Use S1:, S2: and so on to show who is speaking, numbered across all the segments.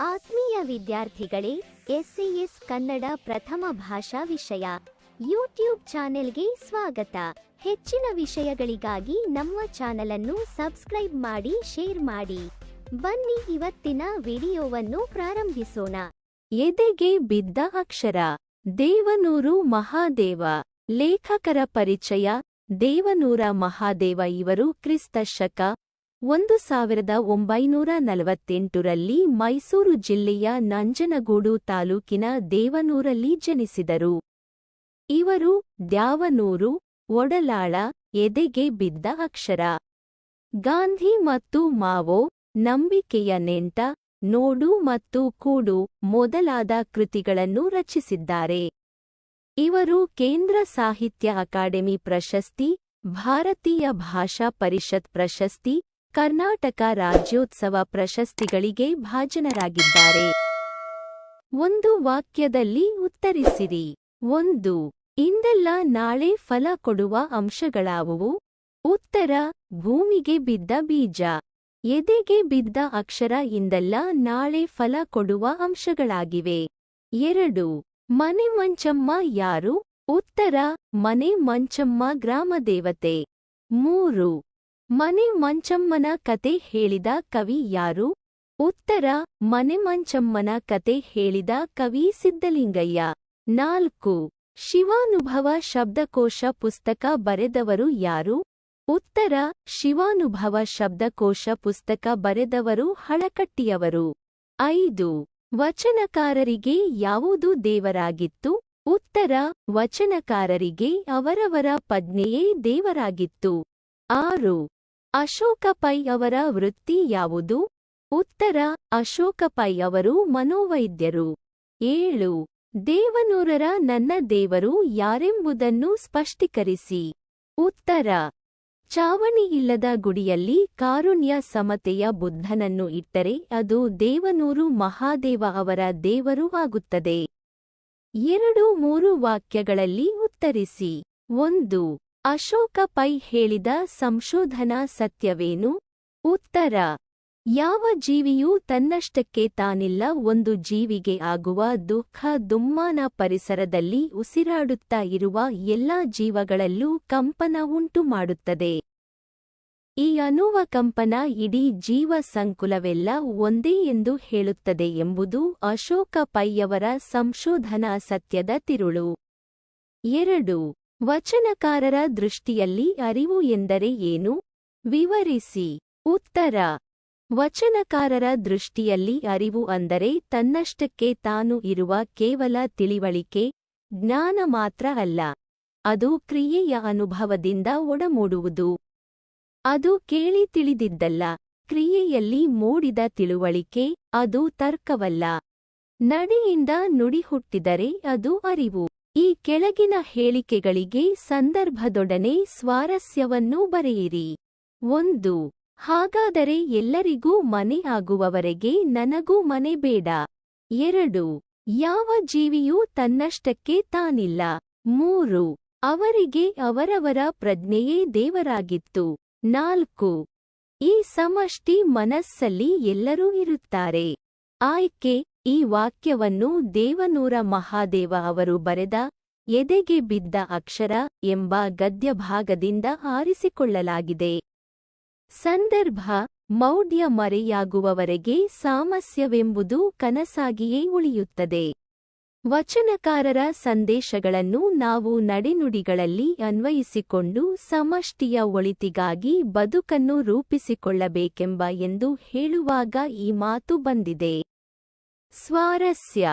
S1: ಆತ್ಮೀಯ ವಿದ್ಯಾರ್ಥಿಗಳೇ, ಎಸ್ಸಿಎಸ್ ಕನ್ನಡ ಪ್ರಥಮ ಭಾಷಾ ವಿಷಯ, ಯೂಟ್ಯೂಬ್ ಚಾನೆಲ್ಗೆ ಸ್ವಾಗತ. ಹೆಚ್ಚಿನ ವಿಷಯಗಳಿಗಾಗಿ ನಮ್ಮ ಚಾನೆಲ್ ಅನ್ನು ಸಬ್ಸ್ಕ್ರೈಬ್ ಮಾಡಿ, ಶೇರ್ ಮಾಡಿ. ಬನ್ನಿ ಇವತ್ತಿನ ವಿಡಿಯೋವನ್ನು ಪ್ರಾರಂಭಿಸೋಣ.
S2: ಎದೆಗೆ ಬಿದ್ದ ಅಕ್ಷರ, ದೇವನೂರು ಮಹಾದೇವ. ಲೇಖಕರ ಪರಿಚಯ, ದೇವನೂರ ಮಹಾದೇವ ಇವರು ಕ್ರಿಸ್ತ ಶಕ ಒಂದು ಸಾವಿರದ ಒಂಬೈನೂರ ನಲವತ್ತೆಂಟರಲ್ಲಿ ಮೈಸೂರು ಜಿಲ್ಲೆಯ ನಂಜನಗೂಡು ತಾಲೂಕಿನ ದೇವನೂರಲ್ಲಿ ಜನಿಸಿದರು. ಇವರು ದ್ಯಾವನೂರು, ಒಡಲಾಳ, ಎದೆಗೆ ಬಿದ್ದ ಅಕ್ಷರ. ಗಾಂಧಿ ಮತ್ತು ಮಾವೋ, ನಂಬಿಕೆಯ ನೆಂಟ, ನೋಡು ಮತ್ತು ಕೂಡು ಮೊದಲಾದ ಕೃತಿಗಳನ್ನು ರಚಿಸಿದ್ದಾರೆ. ಇವರು ಕೇಂದ್ರ ಸಾಹಿತ್ಯ ಅಕಾಡೆಮಿ ಪ್ರಶಸ್ತಿ, ಭಾರತೀಯ ಭಾಷಾ ಪರಿಷತ್ ಪ್ರಶಸ್ತಿ ಕರ್ನಾಟಕ ರಾಜ್ಯೋತ್ಸವ ಪ್ರಶಸ್ತಿಗಳಿಗೆ ಭಾಜನರಾಗಿದ್ದಾರೆ. ಒಂದು ವಾಕ್ಯದಲ್ಲಿ ಉತ್ತರಿಸಿರಿ. ಒಂದು, ಇಂದೆಲ್ಲ ನಾಳೆ ಫಲ ಕೊಡುವ ಅಂಶಗಳಾವುವು? ಉತ್ತರ, ಭೂಮಿಗೆ ಬಿದ್ದ ಬೀಜ. ಎದೆಗೆ ಬಿದ್ದ ಅಕ್ಷರ ಇಂದೆಲ್ಲ ನಾಳೆ ಫಲ ಕೊಡುವ ಅಂಶಗಳಾಗಿವೆ. ಎರಡು, ಮನೆ ಮಂಚಮ್ಮ ಯಾರು? ಉತ್ತರ, ಮನೆ ಮಂಚಮ್ಮ ಗ್ರಾಮದೇವತೆ ಮೂರು ಮನೆ ಮಂಚಮ್ಮನ ಕತೆ ಹೇಳಿದ ಕವಿ ಯಾರು? ಉತ್ತರ, ಮನೆ ಮಂಚಮ್ಮನ ಕತೆ ಹೇಳಿದ ಕವಿ ಸಿದ್ದಲಿಂಗಯ್ಯ ನಾಲ್ಕು, ಶಿವಾನುಭವ ಶಬ್ದಕೋಶ ಪುಸ್ತಕ ಬರೆದವರು ಯಾರು? ಉತ್ತರ, ಶಿವಾನುಭವ ಶಬ್ದಕೋಶ ಪುಸ್ತಕ ಬರೆದವರು ಹಳಕಟ್ಟಿಯವರು. ಐದು, ವಚನಕಾರರಿಗೆ ಯಾವುದು ದೇವರಾಗಿತ್ತು? ಉತ್ತರ, ವಚನಕಾರರಿಗೆ ಅವರವರ ಪಜ್ಞೆಯೇ ದೇವರಾಗಿತ್ತು. ಆರು ಅಶೋಕ ಪೈ ಅವರ ವೃತ್ತಿ ಯಾವುದು? ಉತ್ತರ, ಅಶೋಕ ಪೈ ಅವರು ಮನೋವೈದ್ಯರು. ಏಳು, ದೇವನೂರರ ನನ್ನ ದೇವರು ಯಾರೆಂಬುದನ್ನು ಸ್ಪಷ್ಟೀಕರಿಸಿ. ಉತ್ತರ, ಚಾವಣಿಯಿಲ್ಲದ ಗುಡಿಯಲ್ಲಿ ಕಾರುಣ್ಯ ಸಮತೆಯ ಬುದ್ಧನನ್ನು ಇಟ್ಟರೆ ಅದು ದೇವನೂರು ಮಹಾದೇವ ಅವರ ದೇವರು ಆಗುತ್ತದೆ. ಎರಡು ಮೂರು ವಾಕ್ಯಗಳಲ್ಲಿ ಉತ್ತರಿಸಿ. ಒಂದು ಅಶೋಕ ಪೈ ಹೇಳಿದ ಸಂಶೋಧನಾ ಸತ್ಯವೇನು? ಉತ್ತರ. ಯಾವ ಜೀವಿಯೂ ತನ್ನಷ್ಟಕ್ಕೆ ತಾನಿಲ್ಲ, ಒಂದು ಜೀವಿಗೆ ಆಗುವ ದುಃಖ ದುಮ್ಮಾನ ಪರಿಸರದಲ್ಲಿ ಉಸಿರಾಡುತ್ತಾ ಇರುವ ಎಲ್ಲಾ ಜೀವಗಳಲ್ಲೂ ಕಂಪನ ಉಂಟು ಮಾಡುತ್ತದೆ. ಈ ಅನುವ ಕಂಪನ ಇಡೀ ಜೀವ ಸಂಕುಲವೆಲ್ಲ ಒಂದೇ ಎಂದು ಹೇಳುತ್ತದೆ ಎಂಬುದು ಅಶೋಕ ಪೈಯವರ ಸಂಶೋಧನಾ ಸತ್ಯದ ತಿರುಳು. ಎರಡು. ವಚನಕಾರರ ದೃಷ್ಟಿಯಲ್ಲಿ ಅರಿವು ಎಂದರೆ ಏನು? ವಿವರಿಸಿ. ಉತ್ತರ. ವಚನಕಾರರ ದೃಷ್ಟಿಯಲ್ಲಿ ಅರಿವು ಅಂದರೆ ತನ್ನಷ್ಟಕ್ಕೆ ತಾನು ಇರುವ ಕೇವಲ ತಿಳಿವಳಿಕೆ, ಜ್ಞಾನ ಮಾತ್ರ ಅಲ್ಲ. ಅದು ಕ್ರಿಯೆಯ ಅನುಭವದಿಂದ ಒಡಮೂಡುವುದು. ಅದು ಕೇಳಿ ತಿಳಿದಿದ್ದಲ್ಲ. ಕ್ರಿಯೆಯಲ್ಲಿ ಮೂಡಿದ ತಿಳುವಳಿಕೆ, ಅದು ತರ್ಕವಲ್ಲ. ನಡೆಯಿಂದ ನುಡಿ ಹುಟ್ಟಿದರೆ ಅದು ಅರಿವು. ಈ ಕೆಳಗಿನ ಹೇಳಿಕೆಗಳಿಗೆ ಸಂದರ್ಭದೊಡನೆ ಸ್ವಾರಸ್ಯವನ್ನು ಬರೆಯಿರಿ. ಒಂದು, ಹಾಗಾದರೆ ಎಲ್ಲರಿಗೂ ಮನೆ ಆಗುವವರೆಗೆ ನನಗೂ ಮನೆ ಬೇಡ. ಎರಡು, ಯಾವ ಜೀವಿಯೂ ತನ್ನಷ್ಟಕ್ಕೆ ತಾನಿಲ್ಲ. ಮೂರು, ಅವರಿಗೆ ಅವರವರ ಪ್ರಜ್ಞೆಯೇ ದೇವರಾಗಿತ್ತು. ನಾಲ್ಕು, ಈ ಸಮಷ್ಟಿ ಮನಸ್ಸಲ್ಲಿ ಎಲ್ಲರೂ ಇರುತ್ತಾರೆ. ಆಯ್ಕೆ ಈ ವಾಕ್ಯವನ್ನು ದೇವನೂರ ಮಹಾದೇವ ಅವರು ಬರೆದ ಎದೆಗೆ ಬಿದ್ದ ಅಕ್ಷರ ಎಂಬ ಗದ್ಯಭಾಗದಿಂದ ಆರಿಸಿಕೊಳ್ಳಲಾಗಿದೆ. ಸಂದರ್ಭ, ಮೌಢ್ಯ ಮರೆಯಾಗುವವರೆಗೆ ಸಾಮಸ್ಯವೆಂಬುದು ಕನಸಾಗಿಯೇ ಉಳಿಯುತ್ತದೆ. ವಚನಕಾರರ ಸಂದೇಶಗಳನ್ನು ನಾವು ನಡೆನುಡಿಗಳಲ್ಲಿ ಅನ್ವಯಿಸಿಕೊಂಡು ಸಮಷ್ಟಿಯ ಒಳಿತಿಗಾಗಿ ಬದುಕನ್ನು ರೂಪಿಸಿಕೊಳ್ಳಬೇಕೆಂಬ ಎಂದು ಹೇಳುವಾಗ ಈ ಮಾತು ಬಂದಿದೆ. ಸ್ವಾರಸ್ಯ.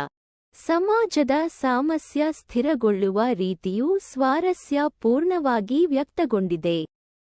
S2: ಸಮಾಜದ ಸಾಮಸ್ಯ ಸ್ಥಿರಗೊಳ್ಳುವ ರೀತಿಯು ಸ್ವಾರಸ್ಯ ಪೂರ್ಣವಾಗಿ ವ್ಯಕ್ತಗೊಂಡಿದೆ.